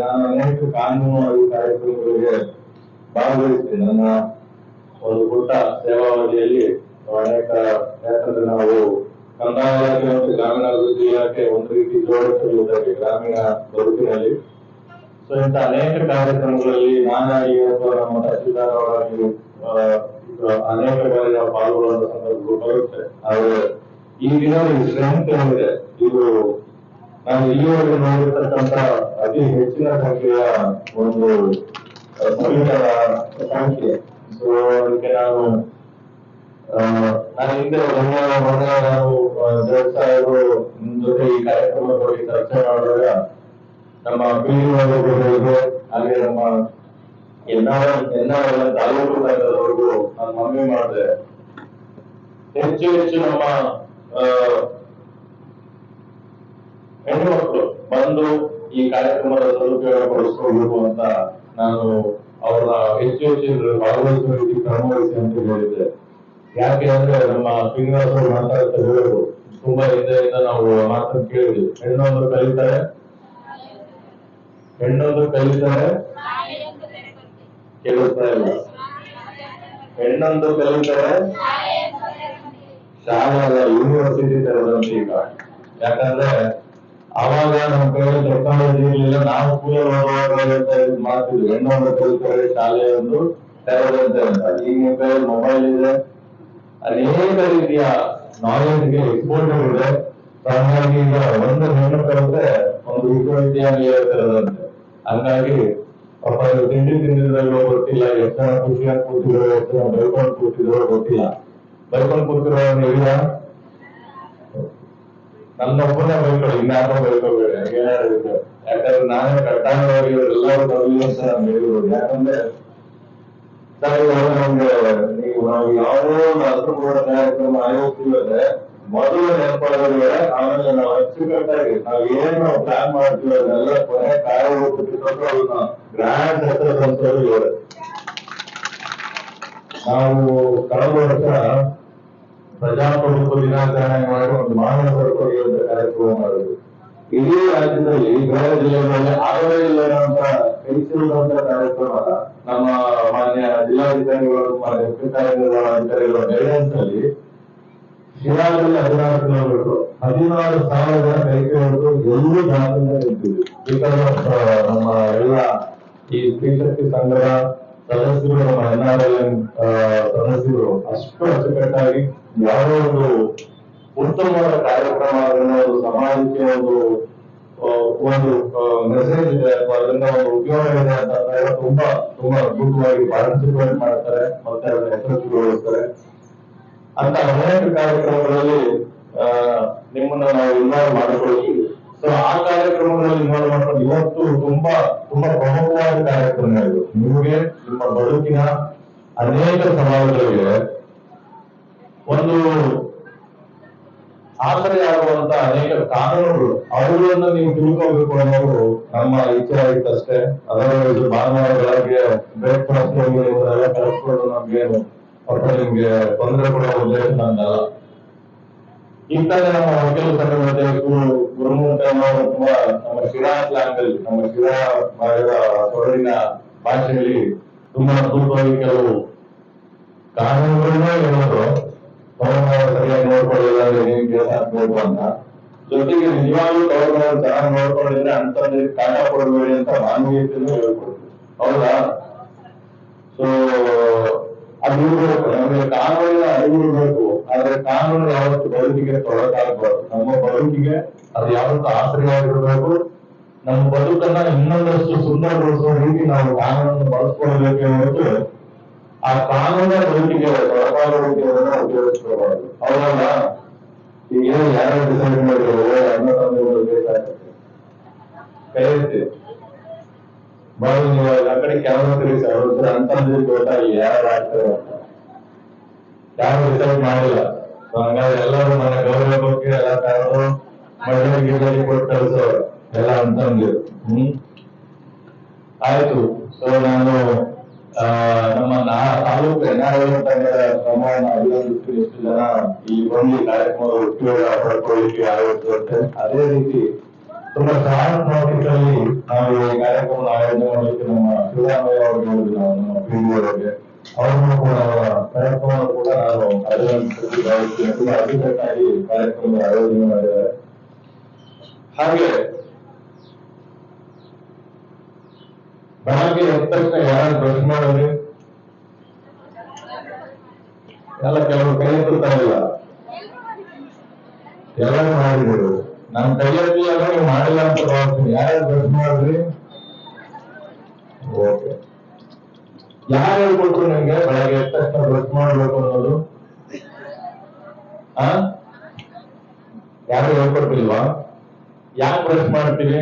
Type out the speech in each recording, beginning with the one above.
ನಾನು ಅನೇಕ ಕಾನೂನು ಅರಿವು ಕಾರ್ಯಕ್ರಮಗಳಿಗೆ ಭಾಗವಹಿಸಿ ನನ್ನ ಒಂದು ಪುಟ್ಟ ಸೇವಾವಧಿಯಲ್ಲಿ ಅನೇಕ ಕ್ಷೇತ್ರದಲ್ಲಿ ನಾವು ಕಂದಾಯ ಇಲಾಖೆ ಮತ್ತು ಗ್ರಾಮೀಣಾಭಿವೃದ್ಧಿ ಇಲಾಖೆ ಒಂದು ರೀತಿ ಜೋಡಿಸುವುದಕ್ಕೆ ಗ್ರಾಮೀಣ ಬದುಕಿನಲ್ಲಿ. ಸೊ ಇಂಥ ಅನೇಕ ಕಾರ್ಯಕ್ರಮಗಳಲ್ಲಿ ನಾನಾಗಿ ಅಥವಾ ನಮ್ಮ ತಹಸೀಲ್ದಾರ್ ಅವರಾಗಿ ಅನೇಕ ಬಾರಿ ನಾವು ಪಾಲ್ಗೊಳ್ಳುವಂತ ಸಂದರ್ಭಗಳು ಬರುತ್ತೆ. ಆದ್ರೆ ಈ ದಿನ ಈ ಸ್ಟ್ರೆಂತ್ ಏನಿದೆ ಇದು ನಾನು ಇಲ್ಲಿವರೆಗೆ ನೋಡಿರ್ತಕ್ಕಂಥ ಅತಿ ಹೆಚ್ಚಿನ ಸಂಖ್ಯೆಯ ಒಂದು ಸೈನಿಕರ ಸಂಖ್ಯೆ ಸೊ ಅದಕ್ಕೆ ನಾನು ನಾನು ಹಿಂದೆ ಮೊನ್ನೆ ಮೊನ್ನೆ ನಾವು ಜಡ್ ಸಾಹೇಬರು ಜೊತೆ ಈ ಕಾರ್ಯಕ್ರಮದ ಚರ್ಚೆ ಮಾಡುವಾಗ ನಮ್ಮ ಪೀಳಿಗೆ ಹಾಗೆ ನಮ್ಮ ಎನ್ನಾಳ ಎನ್ನಾಳ ತಾಲೂಕು ಮನವಿ ಮಾಡಿದೆ. ಹೆಚ್ಚು ಹೆಚ್ಚು ನಮ್ಮ ಆ, ಹೆಣ್ಣುಮಕ್ಕಳು ಬಂದು ಈ ಕಾರ್ಯಕ್ರಮದ ಸದುಪಯೋಗ ಪಡಿಸ್ಕೋಬೇಕು ಅಂತ ನಾನು ಅವರ ಹೆಚ್ಚು ಹೆಚ್ಚು ಭಾಗವಹಿಸುವ ಕ್ರಮವಹಿಸಿ ಅಂತ ಹೇಳಿದ್ದೆ. ಯಾಕೆ ಅಂದ್ರೆ ನಮ್ಮ ಶ್ರೀನಿವಾಸ ಅವರು ಮಾತಾಡ್ತಾ ಹೇಳಿದ್ರು ತುಂಬಾ ಹಿಂದೆಯಿಂದ ನಾವು ಮಾತನ್ನು ಕೇಳಿದ್ವಿ. ಹೆಣ್ಣೊಂದು ಕಲಿತಾರೆ ಹೆಣ್ಣೊಂದು ಕಲಿತಾರೆ ಕೇಳಿಸ್ತಾ ಇಲ್ಲ. ಹೆಣ್ಣೊಂದು ಕಲಿತಾರೆ ಶಾಲೆ ಅಲ್ಲ ಯೂನಿವರ್ಸಿಟಿ ತೆರೆದಂತೆ ಈಗ. ಯಾಕಂದ್ರೆ ಅವಾಗ ನಮ್ಮ ಕೈಯಲ್ಲಿ ಟೆಕ್ನಾಲಜಿ ಇರಲಿಲ್ಲ. ನಾವು ಹೇಳ್ತಾ ಇದ್ ಮಾಡ್ತಿದ್ವಿ ಹೆಣ್ಣೊಂದು ಕಲಿತಾರೆ ಶಾಲೆ ಒಂದು ತೆರೆದಂತೆ ಅಂತ. ಈಗ ಕೈಯಲ್ಲಿ ಮೊಬೈಲ್ ಇದೆ ಅನೇಕ ರೀತಿಯ ನಾಲೆಜ್ಗೆ ಎಕ್ಸ್ಪೋರ್ಟರ್ ಇದೆ ಹಾಗಾಗಿ ಈಗ ಒಂದು ಹೆಣ್ಣು ಕಲಿತ್ರೆ ಒಂದು ವಿಶ್ವವಿದ್ಯಾನಿಲಯ ತೆರೆದಂತೆ. ಹಂಗಾಗಿ ಪಾಪ ಇದು ತಿಂಡಿ ತಿಂದಿದ್ರಲ್ಲೋ ಗೊತ್ತಿಲ್ಲ ಎಷ್ಟು ಜನ ಖುಷಿಯಾಗಿ ಕೂತಿದ್ರು ಎಷ್ಟು ಜನ ಬೈಕೊಂಡು ಕೂತಿದ್ರು ಗೊತ್ತಿಲ್ಲ. ಬೈಕೊಂಡು ಕೂತಿರೋ ಇಲ್ಲ ನನ್ನೊಬ್ಬನೇ ಬೈಕೊಳ್ಳಿ ಇನ್ಯಾರೋ ಬೈಕೋಬೇಡಿ ಏನಾದ್ರು ಯಾಕಂದ್ರೆ ನಾನೇ ಕಟ್ಟಾಣವಾಗಿ ಎಲ್ಲರೂ ಬರಲಿ ಸರ್ ನಾನು ಹೇಳಿರೋದು. ಯಾಕಂದ್ರೆ ನಮ್ಗೆ ನೀವು ನಾವು ಯಾವುದೋ ಒಂದು ಅರ್ಥಪೂರ್ಣ ಕಾರ್ಯಕ್ರಮ ಆಯೋಜಿಸಿದ್ರೆ ಮೊದಲು ನೆನಪಾಗೋದು ಆಮೇಲೆ ನಾವು ಅಚ್ಚುಕಟ್ಟಾಗಿ ನಾವು ಏನ್ ಪ್ಲಾನ್ ಮಾಡ್ತೀವಿ ಅದೆಲ್ಲ ಕೊನೆ ಕಾರ್ಯರೂಪಕ್ಕೆ ಅದನ್ನ ಗ್ರ್ಯಾಂಡ್ ಹೆಸರು ಇವೆ ನಾವು ಕಳೆದ ವರ್ಷ ಪ್ರಜಾಪ್ರಭುತ್ವ ದಿನಾಚರಣೆ ಮಾಡಿ ಒಂದು ಮಾನವ ಅಂತ ಕಾರ್ಯಕ್ರಮ ಮಾಡಿದ್ವಿ ಇಡೀ ರಾಜ್ಯದಲ್ಲಿ ಬೇರೆ ಜಿಲ್ಲೆಗಳಲ್ಲಿ ಆಗಲೇ ಇಲ್ಲ ಕೈಸಿರುವಂತ ಕಾರ್ಯಕ್ರಮ ನಮ್ಮ ಮಾನ್ಯ ಜಿಲ್ಲಾಧಿಕಾರಿಗಳು, ಮಾನ್ಯ ಮುಖ್ಯ ಕಾರ್ಯನಿರ್ವಹಣಾಧಿಕಾರಿಗಳ ಗೈಡೆನ್ಸ್ ಅಲ್ಲಿ ಶಿರಾದಲ್ಲಿ ಹದಿನಾರು ಕಿಲೋಮೀಟರ್, ಹದಿನಾರು ಸಾವಿರ ಕೈಗೊಳ್ಳೋದು ಎಲ್ಲೂ ಜಾಗದಿಂದ ನಿಂತಿದೆ. ನಮ್ಮ ಎಲ್ಲ ಈ ಸ್ತ್ರೀಶಕ್ತಿ ಸಂಘದ ಸದಸ್ಯರು, ನಮ್ಮ ಎನ್ ಆರ್ ಎಲ್ ಸದಸ್ಯರು ಅಷ್ಟು ಅಚ್ಚುಕಟ್ಟಾಗಿ ಯಾವುದೋ ಒಂದು ಉತ್ತಮವಾದ ಕಾರ್ಯಕ್ರಮ ಅದನ್ನ ಒಂದು ಸಮಾಜಕ್ಕೆ ಒಂದು ಒಂದು ಮೆಸೇಜ್ ಇದೆ ಅಥವಾ ಅದರಿಂದ ಒಂದು ಉಪಯೋಗ ಇದೆ ಅಂತ ತುಂಬಾ ತುಂಬಾ ಅದ್ಭುತವಾಗಿ ಪಾರ್ಟಿಸಿಪೇಟ್ ಮಾಡ್ತಾರೆ ಮತ್ತೆ ಅದನ್ನ ಯಶಸ್ವಿಗೊಳಿಸ್ತಾರೆ ಅಂತ ಅನೇಕ ಕಾರ್ಯಕ್ರಮಗಳಲ್ಲಿ ನಿಮ್ಮನ್ನ ನಾವು ಇನ್ವಾಲ್ವ್ ಮಾಡಿಕೊಳ್ತೀವಿ ಸೊ ಆ ಕಾರ್ಯಕ್ರಮಗಳಲ್ಲಿ ಇನ್ವಾಲ್ವ್ ಮಾಡ್ಕೊಂಡು ಇವತ್ತು ತುಂಬಾ ತುಂಬಾ ಪ್ರಮುಖವಾದ ಕಾರ್ಯಕ್ರಮ ಇದು. ನಿಮಗೆ ನಿಮ್ಮ ಬದುಕಿನ ಅನೇಕ ಸವಾಲುಗಳಿಗೆ ಒಂದು ಆಸರೆಯಾಗುವಂತ ಅನೇಕ ಕಾನೂನುಗಳು. ಅವುಗಳನ್ನು ನೀವು ತಿಳ್ಕೋಬೇಕು ಅನ್ನೋದು ನಮ್ಮ ಇಚ್ಛೆ ಆಗಿತ್ತಷ್ಟೇ ಅದರೊಳಗೆ ಭಾನುವಾರ ಬೆಳಗ್ಗೆ ಬ್ರೇಕ್ಫಾಸ್ಟ್ ಇವರೆಲ್ಲ ಕಲಿಸ್ಕೊಂಡು ನಮ್ಗೇನು ಒಟ್ಟು ನಿಮ್ಗೆ ತೊಂದರೆ ಕೊಡೋ ಉದ್ದೇಶ ನಂದಲ್ಲ ಈಗ ತಾನೇ ನಮ್ಮ ಗುರುಮೂರ್ತಿ ಅವರು ತುಂಬಾ ನಮ್ಮ ಶಿರಾ ಸ್ಲ್ಯಾಂಗ್ ಅಲ್ಲಿ ನಮ್ಮ ಶಿರಾ ಮಾಡಿದ ಸೊರಡಿನ ಭಾಷೆಯಲ್ಲಿ ತುಂಬಾ ಅದ್ಭುತವಾಗಿ ಕೆಲವು ಕಾನೂನುಗಳನ್ನ ಹೇಳೋದು. ಸರಿಯಾಗಿ ನೋಡ್ಕೊಳ್ಳಿಲ್ಲ ಅಂದ್ರೆ ಅಂತ ಜೊತೆಗೆ ನಿಜವಾಗ್ಲೂ ಗೌರವ ಚೆನ್ನಾಗಿ ನೋಡ್ಕೊಂಡಿದ್ರೆ ಅಂತಂದ್ರೆ ಕಾಟ ಕೊಡಬೇಡಿ ಅಂತ ಮಾನವೀಯತೆಯನ್ನು ಹೇಳ್ಕೊಡ್ತೀವಿ ಹೌದಾ ಸೊ ಅದು ಇರ್ಬೇಕು ನಮಗೆ ಕಾನೂನಿನ ಅರಿವು ಇರ್ಬೇಕು ಆದ್ರೆ ಕಾನೂನು ಯಾವತ್ತು ಬದುಕಿಗೆ ತೊಡಕಾಗಬಾರ್ದು ನಮ್ಮ ಬದುಕಿಗೆ ಅದು ಯಾವತ್ತು ಆಸರೆಯಾಗಿರ್ಬೇಕು ನಮ್ಮ ಬದುಕನ್ನ ಇನ್ನೊಂದಷ್ಟು ಸುಂದರಗೊಳಿಸುವ ರೀತಿ ನಾವು ಕಾನೂನನ್ನು ಬಳಸ್ಕೊಳ್ಬೇಕೆ ಹೊರತು ಆ ಕಾನೂನ ಬದುಕಿಗೆ ರೀತಿಯನ್ನು ಉಪಯೋಗಿಸ್ಕೋಬಾರ್ದು ಹೌದಲ್ಲ? ಈಗ ಯಾರು ಡಿಸೈಡ್ ಮಾಡಿದ್ರು? ಅನ್ನ ತಂದೆಗಳು ಬೇಕಾಗುತ್ತೆ. ಕರೆಯುತ್ತೆ. ಬಾಳು ನೀವು ಆ ಕಡೆ ಕ್ಯಾಮರಾ ತಿರುಗಿಸಿ ಅವ್ರ ಅಂತಂದ್ರೆ ಯಾರು ಆಗ್ತಾರೆ ಯಾರು ಡಿಸೈಡ್ ಮಾಡಿಲ್ಲ. ಹಂಗಾದ್ರೆ ಎಲ್ಲರೂ ಮನೆ ಗೌರವ ಬಗ್ಗೆ ಎಲ್ಲ ಕಾರಣ ಗಿಡದಲ್ಲಿ ಕೊಟ್ಟು ಕಳಿಸೋರು. ಎಲ್ಲ ಅಂತಂದ್ರು ಹ್ಮ್? ಆಯ್ತು. ಸೊ ನಾನು ನಮ್ಮ ತಾಲೂಕು ಎನ್ಆರ್ಎಲ್ ತಂಡದ ಪ್ರಮಾಣ ಅಭಿವೃದ್ಧಿ ಎಷ್ಟು ಜನ ಈ ಒಂದು ಕಾರ್ಯಕ್ರಮದ ಉಪಯೋಗ ಪಡ್ಕೊಳ್ಳಿಕ್ಕೆ ಆಗುತ್ತೆ ಅದೇ ರೀತಿ ತುಂಬಾ ಕಾರಣ ನಾವು ಈ ಕಾರ್ಯಕ್ರಮ ಆಯೋಜನೆ ಮಾಡಲಿಕ್ಕೆ ನಮ್ಮ ಶಿವರಾಮಯ್ಯ ಅವರು ಹೇಳಿದ್ರು ನಮ್ಮ ಅವರಿಗೆ. ಅವರನ್ನು ಕೂಡ ಅವರ ಕೂಡ ನಾನು ಅಭಿನಂದಿಸಿ ತುಂಬಾ ಅಚ್ಚುಕಟ್ಟಾಗಿ ಕಾರ್ಯಕ್ರಮದ ಆಯೋಜನೆ ಮಾಡಿದ್ದಾರೆ. ಹಾಗೆ ಬೆಳಗ್ಗೆ ಎದ್ದ ತಕ್ಷಣ ಯಾರು ಬ್ರಷ್ ಮಾಡೋದು? ಎಲ್ಲ ಕೆಲವರು ಕೈ ಇಲ್ಲ. ಎಲ್ಲರೂ ಮಾಡಿದ್ರು. ನಮ್ ಕೈಯಲ್ಲಿ ಎಲ್ಲ ನೀವು ಮಾಡಿಲ್ಲ ಅಂತ ಭಾವಿಸ್ತೀನಿ. ಯಾರು ಬ್ರಷ್ ಮಾಡಿದ್ರಿ? ಓಕೆ ಯಾರು ಹೇಳ್ಕೊಟ್ರು ನಿಮ್ಗೆ? ಬೆಳಗ್ಗೆ ಎದ್ದ ತಕ್ಷಣ ಬ್ರಷ್ ಮಾಡ್ಬೇಕು ಅನ್ನೋದು? ಯಾರು ಹೇಳ್ಕೊಡ್ತಿಲ್ವಾ ಯಾಕೆ ಬ್ರಷ್ ಮಾಡ್ತೀವಿ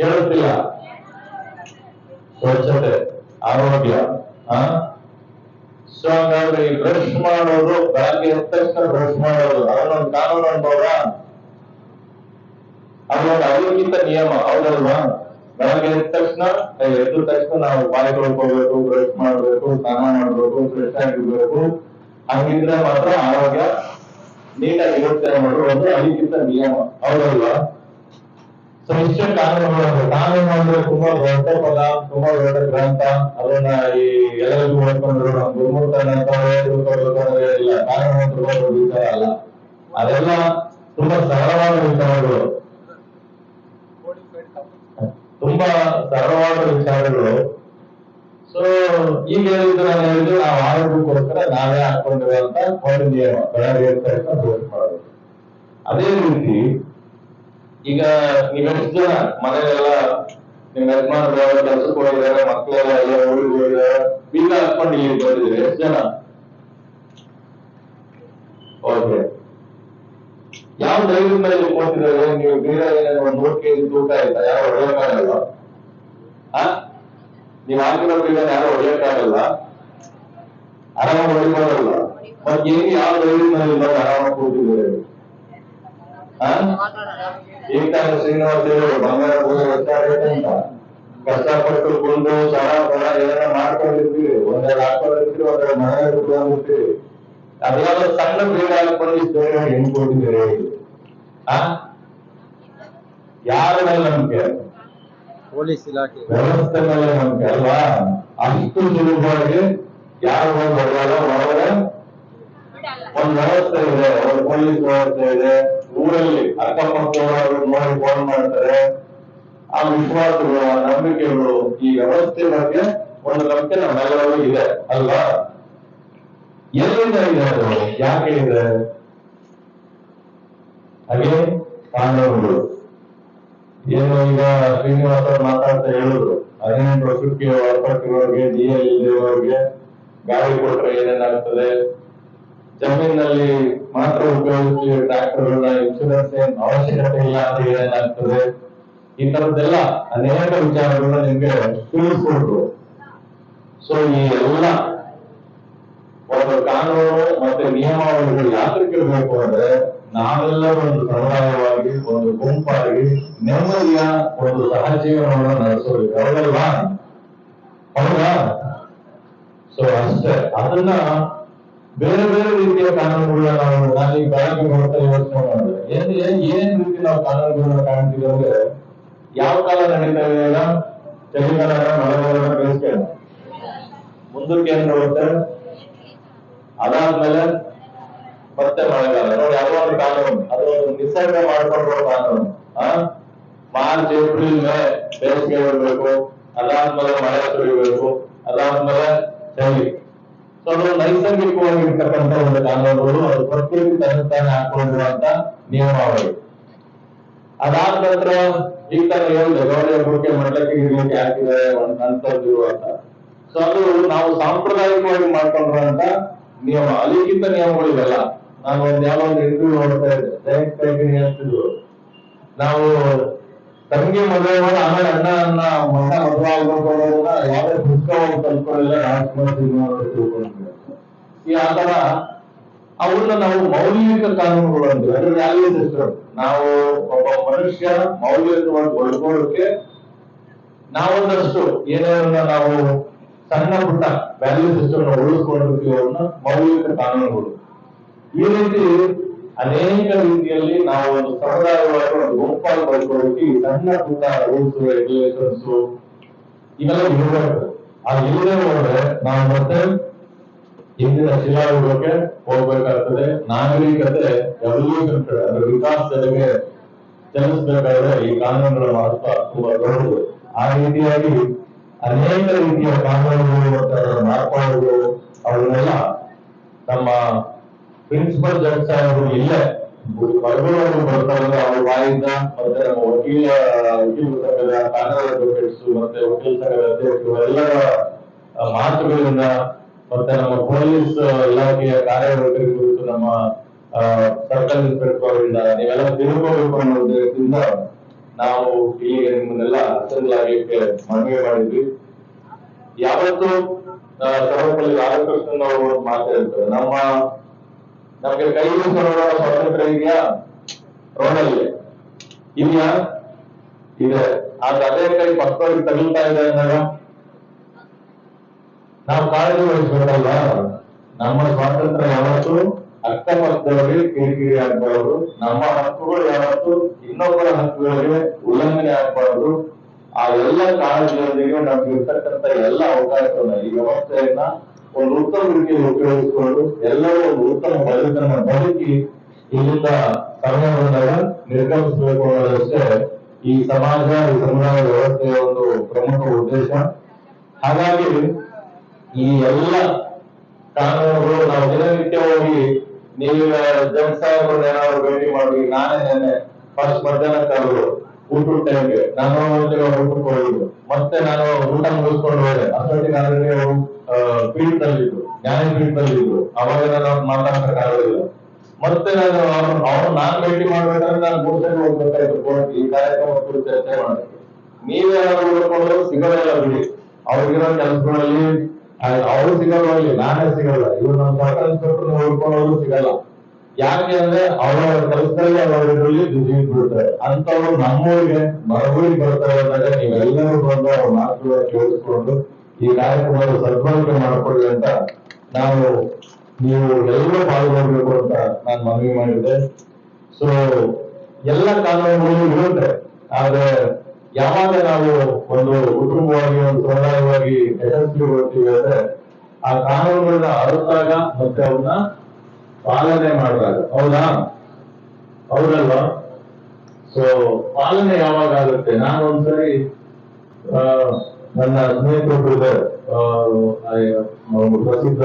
ಕೇಳುತ್ತಿಲ್ಲ. ಸ್ವಚ್ಛತೆ, ಆರೋಗ್ಯ ಸೊ ಹಂಗಾದ್ರೆ ಈ ಬ್ರಷ್ ಮಾಡೋದು, ಬೆಳಗ್ಗೆ ಎದ್ದ ತಕ್ಷಣ ಬ್ರಷ್ ಮಾಡೋದು ಅದನ್ನೊಂದು ಕಾನೂನು ಅನ್ಬೋದ ಅದೊಂದು ಅದಕ್ಕಿಂತ ನಿಯಮ, ಹೌದಲ್ವಾ? ಬೆಳಗ್ಗೆ ಎದ್ದ ತಕ್ಷಣ ಎದ್ದ ತಕ್ಷಣ ನಾವು ಬಾಯಿ ತೊಳ್ಕೋಬೇಕು ಬ್ರಷ್ ಮಾಡ್ಬೇಕು, ಸ್ನಾನ ಮಾಡ್ಬೇಕು ಫ್ರೆಶ್ ಆಗಿರ್ಬೇಕು. ಹಂಗಿದ್ರೆ ಮಾತ್ರ ಆರೋಗ್ಯ ನೀಟಾಗಿ ಇರುತ್ತೆ ಅನ್ನೋದು ಒಂದು ಅದಕ್ಕಿಂತ ನಿಯಮ, ಹೌದಲ್ವಾ? ಸೊ ಇಷ್ಟೇ ಕಾನೂನುಗಳು ಕಾನೂನು ಅಂದ್ರೆ ತುಂಬಾ ದೊಡ್ಡ ಪದ, ತುಂಬಾ ದೊಡ್ಡ ಗ್ರಂಥ, ಅದನ್ನ ಈ ಎಲ್ಲರಿಗೂ ಓದ್ಕೊಂಡ್ರು ನಮ್ಮ ಗುರುಮೂರ್ತನ ಇಲ್ಲ ಕಾನೂನು ತುಂಬಾ ದೊಡ್ಡ ವಿಚಾರ ಅಲ್ಲ. ಅದೆಲ್ಲ ತುಂಬಾ ಸರಳವಾದ ವಿಚಾರಗಳು. ತುಂಬಾ ಸರಳವಾದ ವಿಚಾರಗಳು. ಸೊ ಈಗ ಹೇಳಿದ್ರು ನಾನು ಹೇಳಿದ್ರು ನಾವು ಆರೋಗ್ಯಕ್ಕೋಸ್ಕರ ನಾವೇ ಹಾಕೊಂಡಿರುವಂತ ಒಂದು ನಿಯಮ ಬ್ರಷ್ ಮಾಡೋದು ಅದೇ ರೀತಿ ಈಗ ನೀವೆಷ್ಟು ಜನ ಮನೆಯಲ್ಲೆಲ್ಲ ನಿಮ್ ಯಜಮಾನರು ಕೆಲಸ ಹೋಗಿದ್ದಾರೆ, ಮಕ್ಕಳೆಲ್ಲ ಎಲ್ಲ ಊರಿಗೆ ಹೋಗಿದ್ದಾರೆ. ಬೀಗ ಹಾಕೊಂಡು ಇಲ್ಲಿ ಬಂದಿದ್ರೆ ಎಷ್ಟು ಜನ? ಓಕೆ ಯಾವ ಧೈರ್ಯದ ಮೇಲೆ ಕೊಟ್ಟಿದ್ದಾರೆ ನೀವು ಬೇರೆ ಏನಾದ್ರು ಒಂದು ನೂರು ಕೆಜಿ ತೂಕ ಆಯ್ತಾ? ಯಾರು ಹೊಡೆಯಕ್ಕಾಗಲ್ಲ ನೀವು ಹಾಕಿರೋ ಬೀಗ ಯಾರು ಹೊಡೆಯಕ್ಕಾಗಲ್ಲ ಆರಾಮ ಹೊಡಿಬೋದಲ್ಲ ಮತ್ತೆ ಏನು ಯಾವ ಧೈರ್ಯದ ಮೇಲೆ ಇಲ್ಲ ಆರಾಮ ಕೂತಿದ್ದಾರೆ ಆ ತಾನು ಶ್ರೀನಿವಾಸ ಹೇಳಿದ್ರು ಬಂಗಾರ ಹೋಗಿ ಗೊತ್ತಾಗೈತೆ ಅಂತ. ಕಷ್ಟಪಟ್ಟು ಕೊಂಡು ಸರ ಎಲ್ಲ ಏನಾರ ಮಾಡ್ಕೊಂಡಿರ್ತೀವಿ ಒಂದೆರಡು ಹಾಕೊಂಡಿರ್ತೀವಿ ಒಂದೆರಡು ಮನೆ ಇಟ್ಕೊಂಡಿರ್ತೀವಿ ಅದೆಲ್ಲ ಸಣ್ಣ ಬೇಗ ಹಾಕೊಂಡು ಹೆಂಗ್ ಹೆಣ್ಣು ಕೊಟ್ಟಿದ್ದೀರಿ ಆ? ಯಾರ ಮೇಲೆ ನಂಬಿಕೆ? ಪೊಲೀಸ್ ಇಲಾಖೆ. ವ್ಯವಸ್ಥೆ ಮೇಲೆ ನಂಬಿಕೆ ಅಲ್ವಾ? ಅಷ್ಟು ಸುಲಭವಾಗಿ ಯಾರು ಬಂದು ಬರಲ್ಲ ಒಳಗಡೆ ಒಂದು ವ್ಯವಸ್ಥೆ ಇದೆ ಒಂದು ಪೊಲೀಸ್ ವ್ಯವಸ್ಥೆ ಇದೆ. ಊರಲ್ಲಿ ಅಕ್ಕಪಕ್ಕದವರು ನೋಡಿ ಫೋನ್ ಮಾಡ್ತಾರೆ ಆ ವಿಶ್ವಾಸಗಳು ಆ ನಂಬಿಕೆಗಳು ಈ ವ್ಯವಸ್ಥೆ ಬಗ್ಗೆ ಒಂದು ನಂಬಿಕೆ ನಮ್ಮೆಲ್ಲರೂ ಇದೆ ಅಲ್ವಾ ಎಲ್ಲಿಂದ ಇದೆ ಅದು ಯಾಕೆ ಇದೆ ಹಾಗೆ ಪಾಂಡವರು ಏನು ಈಗ ಶ್ರೀನಿವಾಸ ಮಾತಾಡ್ತಾ ಹೇಳಿದ್ರು ಹದಿನೆಂಟು ವರ್ಷಕ್ಕೆ ಒಳಪಟ್ಟಿರೋರ್ಗೆ ಡಿ ಎಲ್ ಇಲ್ಲದವರಿಗೆ ಗಾಳಿ ಕೊಟ್ರೆ ಏನೇನಾಗ್ತದೆ ಜಮೀನಲ್ಲಿ ಮಾತ್ರ ಉಪಯೋಗಿಸಿ ಟ್ರಾಕ್ಟರ್ಗಳ ಇನ್ಶೂರೆನ್ಸ್ ಏನ್ ಅವಶ್ಯಕತೆ ಇಲ್ಲ ಅಂತ ಏನಾಗ್ತದೆ ಈ ತರದ್ದೆಲ್ಲ ಅನೇಕ ವಿಚಾರಗಳನ್ನ ನಿಮ್ಗೆ ತಿಳಿಸ್ಕೊಟ್ರು ಸೊ ಈ ಎಲ್ಲ ಒಂದು ಕಾನೂನು ಮತ್ತೆ ನಿಯಮಾವಳಿಗಳು ಯಾತಕ್ಕೆ ಇರಬೇಕು ಅಂದ್ರೆ ನಾವೆಲ್ಲರೂ ಒಂದು ಸಮುದಾಯವಾಗಿ, ಒಂದು ಗುಂಪಾಗಿ, ನೆಮ್ಮದಿಯ ಒಂದು ಸಹಜೀವನವನ್ನು ನಡೆಸೋದು ಹೌದಲ್ವಾ ಹೌದಾ? ಸೊ ಅಷ್ಟೇ. ಅದನ್ನ ಬೇರೆ ಬೇರೆ ರೀತಿಯ ಕಾನೂನುಗಳನ್ನ ನಾವು ನಾನು ಈ ಬೆಳಗ್ಗೆ ನೋಡ್ತಾ ಯೋಚನೆ ಮಾಡಿದೆ ಏನ್ ಏನ್ ಏನ್ ರೀತಿ ನಾವು ಕಾನೂನುಗಳನ್ನ ಕಾಣ್ತೀವಿ ಅಂದ್ರೆ ಯಾವ ಕಾಲ ನಡೀತಾ ಇದೆ ಈಗ? ಚಳಿಗಾಲ ಮಳೆಗಾಲ ಬೇಸಿಗೆ ಮುಂದಕ್ಕೆ ಏನ್ ನೋಡುತ್ತೆ ಅದಾದ್ಮೇಲೆ ಮತ್ತೆ ಮಳೆಗಾಲ. ನೋಡಿ, ಅದು ಒಂದು ಕಾನೂನು. ಅದು ಒಂದು ನಿಸರ್ಗ ಮಾಡ್ಕೊಂಡಿರೋ ಕಾನೂನು. ಆ? ಮಾರ್ಚ್, ಏಪ್ರಿಲ್, ಮೇ ಬೇಸಿಗೆ ಬರಬೇಕು. ಅದಾದ್ಮೇಲೆ ಮಳೆ ಸುರಿಬೇಕು. ಅದಾದ್ಮೇಲೆ ಚಳಿ. ಅದು ನೈಸರ್ಗಿಕವಾಗಿರ್ತಕ್ಕಂಥ ಒಂದು ಕಾನೂನುಗಳು ಅದು ಪ್ರಕೃತಿ ತನ್ನ ತಾನೇ ಹಾಕೊಂಡಿರುವಂತ ನಿಯಮಾವಳಿ. ಅದಾದ ನಂತರ ಈ ತರ ಹೇಳಿದೆ ಗೌರಿ ಹಬ್ಬಕ್ಕೆ ಮಠಕ್ಕೆ ಇರ್ಲಿಕ್ಕೆ ಹಾಕಿದ್ದಾರೆ ಅಂತದ್ದು ಅಂತ ಸೊ ಅದು ನಾವು ಸಾಂಪ್ರದಾಯಿಕವಾಗಿ ಮಾಡ್ಕೊಂಡಿರುವಂತ ನಿಯಮ, ಅಲಿಖಿತ ನಿಯಮಗಳಿವೆಲ್ಲ. ನಾನು ಒಂದ್ ಯಾವ ಒಂದು ಇಂಟರ್ವ್ಯೂ ನೋಡ್ತಾ ಇದ್ದೆ. ಹೇಳ್ತಿದ್ರು. ನಾವು ತಂಗಿ ಮದುವೆ ಮಾಡಿ ಆಮೇಲೆ ಅಣ್ಣ ಅನ್ನ ಮಗ ಮದುವೆ ಆಗ್ಬೇಕು ಅನ್ನೋದನ್ನ ಯಾವುದೇ ಪುಸ್ತಕವಾಗಿ ಕಲ್ತ್ಕೊಳ್ಳಿಲ್ಲ ರಾಜ್ಕುಮಾರ್ ಸಿನಿಮಾ ಈ ಆತರ ಅವನ್ನ ನಾವು ಮೌಲ್ಯಿಕ ಕಾನೂನುಗಳು ಅಂದ್ರೆ ಅಂದ್ರೆ ವ್ಯಾಲ್ಯೂ ಸಿಸ್ಟಮ್ ನಾವು ಒಬ್ಬ ಮನುಷ್ಯ ಮೌಲ್ಯಯುತವಾಗಿ ಒಳ್ಕೊಳ್ಳೋಕೆ ನಾವೊಂದಷ್ಟು ಏನೇನನ್ನ ನಾವು ಸಣ್ಣ ಪುಟ್ಟ ವ್ಯಾಲ್ಯೂ ಸಿಸ್ಟಮ್ ಉಳಿಸ್ಕೊಂಡಿರ್ತೀವಿ ಅವನ್ನ ಮೌಲ್ಯಿಕ ಕಾನೂನುಗಳು. ಈ ರೀತಿ ಅನೇಕ ರೀತಿಯಲ್ಲಿ ನಾವು ಒಂದು ಸಮುದಾಯವಾಗಿ ಒಂದು ಗುಂಪಾಗಿ ಬರ್ಕೊಳ್ಳೋಕೆ ಈ ಸಣ್ಣ ಪುಟ್ಟ ರೂಲ್ಸ್ ರೆಗ್ಯುಲೇಷನ್ಸ್ ಇವೆಲ್ಲ ಇರಬೇಕು. ಆ ಇಲ್ಲದೆ ಹೋದ್ರೆ ನಾವು ಮತ್ತೆ ಇಂದಿನ ಶಿಲಾಯುಗಕ್ಕೆ ಹೋಗ್ಬೇಕಾಗ್ತದೆ. ನಾಗರಿಕತೆ ಎವಲ್ಯೂಷನ್ ಅಂದ್ರೆ ವಿಕಾಸದೆಡೆಗೆ ಚಲಿಸಬೇಕಾದ್ರೆ ಈ ಕಾನೂನುಗಳ ಮಹತ್ವ ತುಂಬಾ ದೊಡ್ಡದು. ಆ ರೀತಿಯಾಗಿ ಅನೇಕ ರೀತಿಯ ಕಾನೂನುಗಳು ಮತ್ತು ಅದರ ಮಾರ್ಪಾಡುಗಳು, ಅವನ್ನೆಲ್ಲ ನಮ್ಮ ಪ್ರಿನ್ಸಿಪಲ್ ಜಡ್ಜ್ ಸಾಹೇಬರು ಇಲ್ಲೇ. ಹೊರಗಡೆ ಬರ್ತಾರೆ ಅವ್ರ ಬಾಯಿಂದ ಮತ್ತೆ ನಮ್ಮ ವಕೀಲ ವಕೀಲ ಸಂಘದ ಕಾನೂನು ಅಡ್ವೊಕೇಟ್ಸ್ ಮತ್ತೆ ವಕೀಲ ಸಂಘದ ಅಧ್ಯಕ್ಷರು ಎಲ್ಲರ ಮಾತುಗಳಿಂದ ಮತ್ತೆ ನಮ್ಮ ಪೊಲೀಸ್ ಇಲಾಖೆಯ ಕಾರ್ಯವೈಖರಿ ಕುರಿತು ನಮ್ಮ ಸರ್ಕಲ್ ಇನ್ಸ್ಪೆಕ್ಟರ್ ಅವರಿಂದ ನೀವೆಲ್ಲ ತಿಳ್ಕೋಬೇಕು ಅನ್ನೋ ಉದ್ದೇಶದಿಂದ ನಾವು ಇಲ್ಲಿಗೆ ನಿಮ್ಮನ್ನೆಲ್ಲ ಅಸೆಂಬ್ಲಿ ಆಗಲಿಕ್ಕೆ ಮನವಿ ಮಾಡಿದ್ವಿ. ಯಾವತ್ತು ಸರ್ವಪಲ್ಲಿ ರಾಧಾಕೃಷ್ಣನ್ ಅವರು ಮಾತಾಡ್ತಾರೆ ನಮ್ಮ ನಮಗೆ ಕೈ ನೋಡುವ ಸ್ವಾತಂತ್ರ್ಯ ಇದೆಯಾ? ರೋಡಲ್ಲಿ ಇದೆಯಾ? ಇದೆ. ಆದ್ರೆ ಅದೇ ಕೈ ಪಕ್ಕದವ್ರಿಗೆ ತಗಲ್ತಾ ಇದೆ ಅಂದಾಗ ನಾವು ಕಾಳಜಿ ವಹಿಸ್ಬೇಕಲ್ಲ ನಮ್ಮ ಸ್ವಾತಂತ್ರ್ಯ ಯಾವತ್ತು? ಅಕ್ಕಪಕ್ಕದವರಿಗೆ ಕಿರಿಕಿರಿ ಆಗ್ಬಾರ್ದು. ನಮ್ಮ ಹಕ್ಕುಗಳು ಯಾವತ್ತು? ಇನ್ನೊಬ್ಬರ ಹಕ್ಕುಗಳಿಗೆ ಉಲ್ಲಂಘನೆ ಆಗ್ಬಾರ್ದು. ಆ ಎಲ್ಲ ಕಾಳಜಿಯೊಂದಿಗೆ ನಮ್ಗೆ ಇರ್ತಕ್ಕಂಥ ಎಲ್ಲ ಅವಕಾಶವನ್ನ ಈ ವ್ಯವಸ್ಥೆಯನ್ನ ಒಂದು ಉತ್ತಮ ರೀತಿಯಲ್ಲಿ ಉಪಯೋಗಿಸಿಕೊಂಡು ಎಲ್ಲರೂ ಒಂದು ಉತ್ತಮ ಬದುಕನ್ನ ಬದುಕಿ ಇಲ್ಲಿಂದ ಕರ್ಮವನ್ನೆಲ್ಲ ನಿರ್ಗಮಿಸಬೇಕು ಅನ್ನೋದಷ್ಟೇ ಈ ಸಮಾಜ, ಈ ಸಮುದಾಯ ವ್ಯವಸ್ಥೆಯ ಒಂದು ಪ್ರಮುಖ ಉದ್ದೇಶ. ಹಾಗಾಗಿ ಈ ಎಲ್ಲ ಕಾನೂನುಗಳು ನಾವು ದಿನನಿತ್ಯ ಹೋಗಿ ನೀವು ಜಡ್ ಸಾಹೇಬ್ರನ್ನ ಏನಾದ್ರು ಭೇಟಿ ಮಾಡಿ, ನಾನೇ ನೆನ್ನೆ ಫಸ್ಟ್ ಮಧ್ಯಾಹ್ನ ಕರೆದ್ರು ಊಟದ ಟೈಮ್ಗೆ ನಾನು ಊಟಕ್ಕೆ ಮತ್ತೆ ನಾನು ಊಟ ಮುಗಿಸ್ಕೊಂಡು ಹೋದೆ. ಅಷ್ಟೊತ್ತಿಗೆ ನನಗೆ ಫೀಲ್ಡ್ ನಲ್ಲಿದ್ರು ಜ್ಞಾನ ಫೀಲ್ಡ್ ನಲ್ಲಿದ್ರು ಅವಾಗ ನಾನು ಮಾತಾಡಕ್ ಆಗೋದಿಲ್ಲ. ಮತ್ತೆ ನಾನು ಅವ್ರು ನಾನ್ ಭೇಟಿ ಮಾಡ್ಬೇಕಂದ್ರೆ ನಾನು ಮೂರ್ಸೆಗೆ ಹೋಗ್ಬೇಕಾಯ್ತು. ಕೋರ್ಟ್ ಈ ಕಾರ್ಯಕ್ರಮ ಕುರಿತು ಚರ್ಚೆ ಮಾಡಕ್ಕೆ. ನೀವೇನಾದ್ರು ಹುಡ್ಕೊಂಡ್ರು ಸಿಗೋದಿಲ್ಲ ಬಿಡಿ ಅವ್ರಿಗಿರೋ ಕೆಲಸಗಳಲ್ಲಿ ಅವರು ಸಿಗೋದ್ರಲ್ಲಿ ನಾನೇ ಸಿಗಲ್ಲ. ಇವ್ರು ನಮ್ಮ ಇನ್ಸ್ಪೆಕ್ಟರ್ ಹುಡ್ಕೊಳ್ಳೋರು ಸಿಗಲ್ಲ. ಯಾಕೆ ಅಂದ್ರೆ ಅವರ ಕೆಲಸದಲ್ಲಿ ಅವರ ಇದರಲ್ಲಿ ಬಿಡ್ತಾರೆ ಅಂತವ್ರು ನಮ್ಮೂರಿಗೆ ಮರಗಳಿಗೆ ಬರ್ತಾರೆ ಅಂದಾಗ ನೀವೆಲ್ಲರೂ ಬಂದು ಅವ್ರ ಮಾತುಗಳ ಕೇಳಿಸ್ಕೊಂಡು ಈ ಕಾರ್ಯಕ್ರಮದ ಸದ್ಬಳಕೆ ಮಾಡಿಕೊಳ್ಳಿ ಅಂತ ನಾವು, ನೀವು ಎಲ್ಲರೂ ಪಾಲ್ಗೊಳ್ಬೇಕು ಅಂತ ನಾನು ಮನವಿ ಮಾಡಿದ್ದೆ. ಸೊ ಎಲ್ಲ ಕಾನೂನುಗಳು ಇರುತ್ತೆ. ಆದ್ರೆ ಯಾವಾಗ ನಾವು ಒಂದು ಕುಟುಂಬವಾಗಿ, ಒಂದು ಸಮುದಾಯವಾಗಿ ಯಶಸ್ವಿಗೊಳ್ತೀವಿ ಅಂದ್ರೆ ಆ ಕಾನೂನುಗಳನ್ನ ಅರಿತಾಗ ಮತ್ತೆ ಅವನ್ನ ಪಾಲನೆ ಮಾಡಿದಾಗ, ಹೌದಾ? ಹೌದಲ್ವಾ? ಸೊ ಪಾಲನೆ ಯಾವಾಗ ಆಗುತ್ತೆ? ನಾನು ಒಂದ್ಸರಿ ನನ್ನ ಸ್ನೇಹಿತರು ಇದ್ದಾರೆ. ಪ್ರಸಿದ್ಧ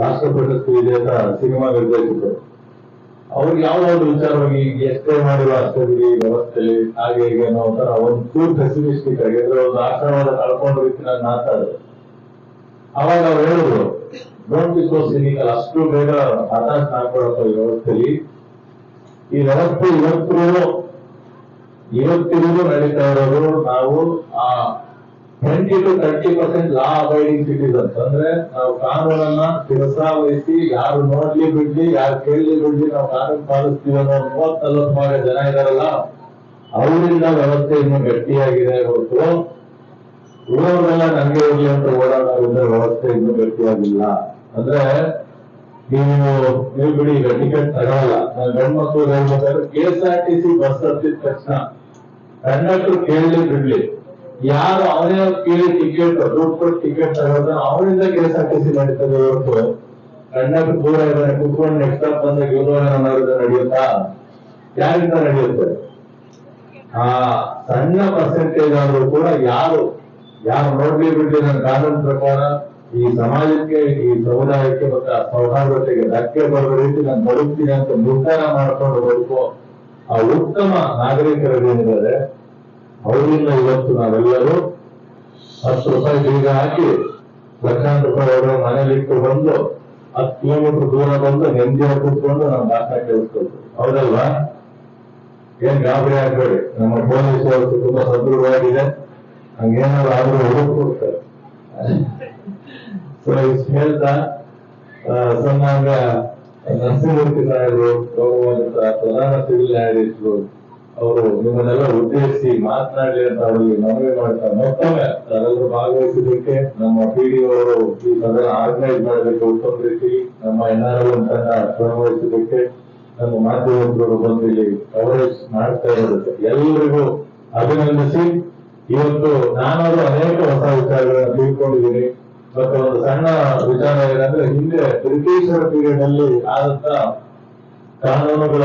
ರಾಷ್ಟ್ರ ಪ್ರಶಸ್ತಿ ವಿಜೇತ ಸಿನಿಮಾ ನಿರ್ದೇಶಕರು. ಅವ್ರಿಗೆ ಯಾವ್ದಾದ್ರು ವಿಚಾರವಾಗಿ ಎಷ್ಟೇ ಮಾಡಿರೋ ಅಷ್ಟೇ ವ್ಯವಸ್ಥೆ ಹಾಗೆ ಹೀಗೆ ಅನ್ನೋ ತರ ಒಂದು ಚೂರು ಪೆಸಿಮಿಸ್ಟಿಕ್ ಆಗಿ, ಅಂದ್ರೆ ಒಂದು ಆಕ್ರಮಣ ಕಳ್ಕೊಂಡ ನಾನು ಮಾತಾಡಿದ್ರು ಅವಾಗ ಅವ್ರು ಹೇಳಿದ್ರು ಡೋಂಟ್ ಬಿ ಸೋ ಸಿನಿಕಲ್ ಅಷ್ಟು ಬೇಗ ಅಟ್ಯಾಕ್ ಮಾಡ್ಕೊಳಪ್ಪ ಈ ವ್ಯವಸ್ಥೆಯಲ್ಲಿ ಈ ವ್ಯವಸ್ಥೆ ಇವತ್ತು ಇವತ್ತಿಗೂ ನಡೀತಾ ಇರೋದು ನಾವು ಆ twenty to thirty percent law abiding citizens ಅಂದ್ರೆ ನಾವು ಕಾನೂನನ್ನ ಶಿರಸಾವಹಿಸಿ ಯಾರು ನೋಡ್ಲಿ ಬಿಡ್ಲಿ, ಯಾರು ಕೇಳಲಿ ಬಿಡ್ಲಿ, ನಾವು ಕಾನೂನು ಪಾಲಿಸ್ತೀವಿ ಅನ್ನೋ ಮೂವತ್ ನಲ್ವತ್ತು ಭಾಗ ಜನ ಇದಾರಲ್ಲ, ಅವರಿಂದ ವ್ಯವಸ್ಥೆ ಇನ್ನು ಗಟ್ಟಿಯಾಗಿದೆ ಹೊರತು ಉಳಿದವರೆಲ್ಲ ನಂಗೆ ಹೋಗ್ಲಿ ಅಂತ ಓಡಾಡೋದ್ರ ವ್ಯವಸ್ಥೆ ಇನ್ನು ಗಟ್ಟಿಯಾಗಿಲ್ಲ ಅಂದ್ರೆ ನೀವು ನೀವು ಬಿಡಿ, ಈಗ ಟಿಕೆಟ್ ತಗೊಳಲ್ಲ. ನಾನು ಗಂಡ್ ಮಕ್ಕಳು ಹೇಳ್ಬೇಕಾದ್ರೆ K S R T C bus ಹತ್ತಿದ ತಕ್ಷಣ ಕಂಡಕ್ಟರ್ ಕೇಳಲಿ ಬಿಡ್ಲಿ. ಯಾರು ಅವನೇ ಕೇಳಿ ಟಿಕೆಟ್ ದುಡ್ಡು ಕೊಟ್ಟು ಟಿಕೆಟ್ ತಗೋದ್ರೆ ಅವನಿಂದ K S R T C ನಡೀತದೆ ಹೊರತು. ಕಂಡಕ್ಟರ್ ದೂರ ಇದ್ದಾನೆ ಕುತ್ಕೊಂಡು ನೆಕ್ಸ್ಟ್ ಸ್ಟಾಪ್ ಬಂದಾಗ ಏನಾದ್ರು ನಡೆಯುತ್ತಾ? ಯಾರಿಂದ ನಡೆಯುತ್ತೆ? ಆ, ಸಣ್ಣ ಪರ್ಸೆಂಟೇಜ್ ಆದ್ರೂ ಕೂಡ ಯಾರು ಯಾರು ನೋಡ್ಲಿ ಬಿಡ್ಲಿ ನನ್ನ ಕಾನೂನು ಪ್ರಕಾರ ಈ ಸಮಾಜಕ್ಕೆ, ಈ ಸಮುದಾಯಕ್ಕೆ ಮತ್ತೆ ಆ ಸೌಹಾರ್ದತೆಗೆ ಧಕ್ಕೆ ಬರುವ ರೀತಿ ನಾನು ಬದುಕ್ತೀನಿ ಅಂತ ನಿರ್ಧಾರ ಮಾಡಿಕೊಂಡು ಬದುಕೋ ಆ ಉತ್ತಮ ನಾಗರಿಕರೇನಿದ್ದಾರೆ ಅವರಿಂದ ಇವತ್ತು ನಾವೆಲ್ಲರೂ. ಹತ್ತು ರೂಪಾಯಿ ಬೀಗ ಹಾಕಿ ಲಕ್ಷಾಂತರ ರೂಪಾಯಿ ಅವರ ಮನೇಲಿ ಇಟ್ಟು ಬಂದು ಹತ್ತು ಕಿಲೋಮೀಟರ್ ದೂರ ಬಂದು ನೆಮ್ಮದಿಯಾಗಿ ಕೂತ್ಕೊಂಡು ನಾವು ಮಾತನ್ನ ಕೇಳಿಸ್ಕೊಳ್ತೀವಿ. ಹೌದಲ್ವಾ? ಏನ್ ಗಾಬರಿ ಆಗ್ಬೇಡಿ. ನಮ್ಮ ಪೊಲೀಸ್ ವ್ಯವಸ್ಥೆ ತುಂಬಾ ಸದೃಢವಾಗಿದೆ. ಹಂಗೇನಾದ್ರು ಆದ್ರೂ ಹುಡುಕ್ಕೊಡ್ತಾರೆ ಸೊ ಇಷ್ಟು ಹೇಳ್ತಾ ಆ, ಸನ್ಮಾನ್ಯ ನರಸಿಂಹಮೂರ್ತಿ ಸಾಹೇಬರು ಗೌರವಾನ್ವಿತ ಪ್ರಧಾನ ಸಿವಿಲ್ ಅವರು ನಿಮ್ಮನ್ನೆಲ್ಲ ಉದ್ದೇಶಿಸಿ ಮಾತನಾಡಲಿ ಅಂತ ಅವರಿಗೆ ಮನವಿ ಮಾಡ್ತಾ ಮತ್ತೊಮ್ಮೆ ತಾವೆಲ್ಲರೂ ಭಾಗವಹಿಸಿದ್ದಕ್ಕೆ ನಮ್ಮ ಪಿಡಿ ಅವರು ಈ ಸದನ ಆರ್ಗನೈಸ್ ಮಾಡಲಿಕ್ಕೆ ಉತ್ತಮ ರೀತಿ ನಮ್ಮ ಎನ್ ಆರ್ ತಂಡ ಶ್ರಮವಹಿಸಿದ್ದಕ್ಕೆ ನಮ್ಮ ಮಾಧ್ಯಮದವರು ಬಂದು ಇಲ್ಲಿ ಕವರೇಜ್ ಮಾಡ್ತಾ ಇರೋದಕ್ಕೆ ಎಲ್ಲರಿಗೂ ಅಭಿನಂದಿಸಿ. ಇವತ್ತು ನಾನಾದ್ರೂ ಅನೇಕ ಹೊಸ ವಿಚಾರಗಳನ್ನ ತಿಳ್ಕೊಂಡಿದ್ದೀನಿ. ಮತ್ತು ಒಂದು ಸಣ್ಣ ವಿಚಾರ ಏನಂದ್ರೆ ಹಿಂದೆ ಬ್ರಿಟಿಷರ ಪೀರಿಯಡ್ ಅಲ್ಲಿ ಆದಂತ ಕಾನೂನುಗಳ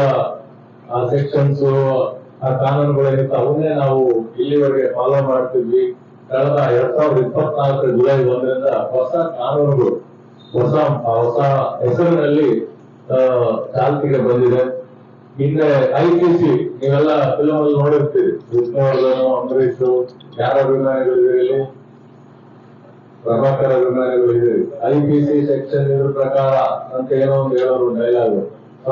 ಸೆಕ್ಷನ್ಸ್ ಆ ಕಾನೂನುಗಳೇನಿತ್ತು ಅವನ್ನೇ ನಾವು ಇಲ್ಲಿವರೆಗೆ ಫಾಲೋ ಮಾಡ್ತಿದ್ವಿ. ಕಳೆದ ಎರಡ್ ಸಾವಿರದ ಇಪ್ಪತ್ನಾಲ್ಕರ ಜುಲೈ ಒಂದರಿಂದ ಹೊಸ ಕಾನೂನುಗಳು, ಹೊಸ ಹೊಸ ಹೆಸರಿನಲ್ಲಿ ಚಾಲ್ತಿಗೆ ಬಂದಿದೆ. ಹಿಂದೆ ಐ ಪಿ ಸಿ ನೀವೆಲ್ಲ ಫಿಲಮ್ ಅಲ್ಲಿ ನೋಡಿರ್ತೀರಿ. ವಿಷ್ಣುವರ್ಧನ್ ಅಂಬರೀಶ್, ಯಾರ ಅಭಿಮಾನಿಗಳಿದ್ದೀರಿ ಪ್ರಭಾಕರ್ ಅಭಿಮಾನಿಗಳಿದ್ದೀರಿ ಐ ಪಿ ಸಿ ಸೆಕ್ಷನ್ ಇದ್ರ ಪ್ರಕಾರ ಅಂತ ಏನೋ ಒಂದು ಹೇಳೋರು ಡೈಲಾಗ್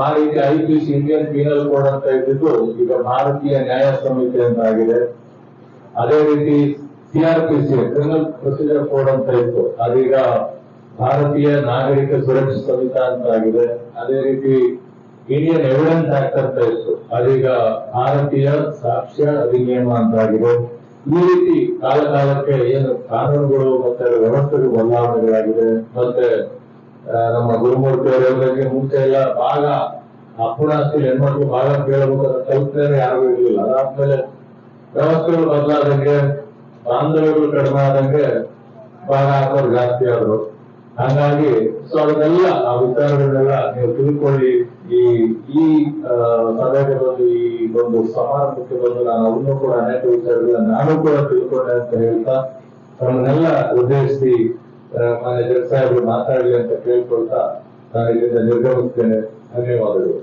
ಆ ರೀತಿ I P C Indian penal code ಅಂತ ಇದ್ದಿದ್ದು ಈಗ ಭಾರತೀಯ ನ್ಯಾಯ ಸಂಹಿತೆ ಅಂತ ಆಗಿದೆ. ಅದೇ ರೀತಿ ಸಿ ಕ್ರಿಮಿನಲ್ ಪ್ರೊಸೀಜರ್ ಕೋಡ್ ಅಂತ ಇತ್ತು. ಅದೀಗ ಭಾರತೀಯ ನಾಗರಿಕ ಸುರಕ್ಷಾ ಸಂಹಿತಾ ಅಂತ ಆಗಿದೆ. ಅದೇ ರೀತಿ ಇಂಡಿಯನ್ ಎವಿಡೆನ್ಸ್ ಆಕ್ಟ್ ಅಂತ ಇತ್ತು. ಅದೀಗ ಭಾರತೀಯ ಸಾಕ್ಷ್ಯ ಅಧಿನಿಯಮ ಅಂತ ಆಗಿದೆ ಈ ರೀತಿ ಕಾಲ ಕಾಲಕ್ಕೆ ಏನು ಕಾನೂನುಗಳು ಮತ್ತೆ ವ್ಯವಸ್ಥೆಗಳು ಬದಲಾವಣೆಗಳಾಗಿದೆ, ಮತ್ತೆ ನಮ್ಮ ಗುರುಮೂರ್ತಿ ಅವರಿಗೆ ಮುಂಚೆ ಎಲ್ಲ ಭಾಗ ಆಸ್ತಿ ಹೆಣ್ಮಕ್ಳು ಭಾಗ ಕೇಳಬೇಕಾದ ಕಲ್ಪನೆ ಯಾರಿಗೂ ಇರಲಿಲ್ಲ. ಅದಾದ್ಮೇಲೆ ವ್ಯವಸ್ಥೆಗಳು ಬದಲಾದಂಗೆ, ಬಾಂಧವ್ಯಗಳು ಕಡಿಮೆ ಆದಂಗೆ ಭಾಗ ಹಾಕೋರು ಜಾಸ್ತಿ ಆದ್ರು ಹಾಗಾಗಿ ಸೊ ಅದನ್ನೆಲ್ಲ ಆ ವಿಚಾರಗಳನ್ನೆಲ್ಲ ನೀವು ತಿಳ್ಕೊಳ್ಳಿ. ಈ ಈ ಆ, ಸಭೆಗೆ ಬಂದು ಈ ಒಂದು ಸಮಾರಂಭಕ್ಕೆ ಬಂದು ನಾನು ಅವನ್ನೂ ಕೂಡ ಅನೇಕ ವಿಚಾರಗಳನ್ನ ನಾನು ಕೂಡ ತಿಳ್ಕೊಂಡೆ ಅಂತ ಹೇಳ್ತಾ ಅವನ್ನೆಲ್ಲ ಉದ್ದೇಶಿಸಿ ಮಾನ್ಯ ಜಡ್ ಸಾಹೇಬರು ಮಾತಾಡಲಿ ಅಂತ ಕೇಳ್ಕೊಳ್ತಾ ನಾನು ಇಲ್ಲಿಂದ ನಿರ್ಗಮಿಸ್ತೇನೆ. ಧನ್ಯವಾದಗಳು.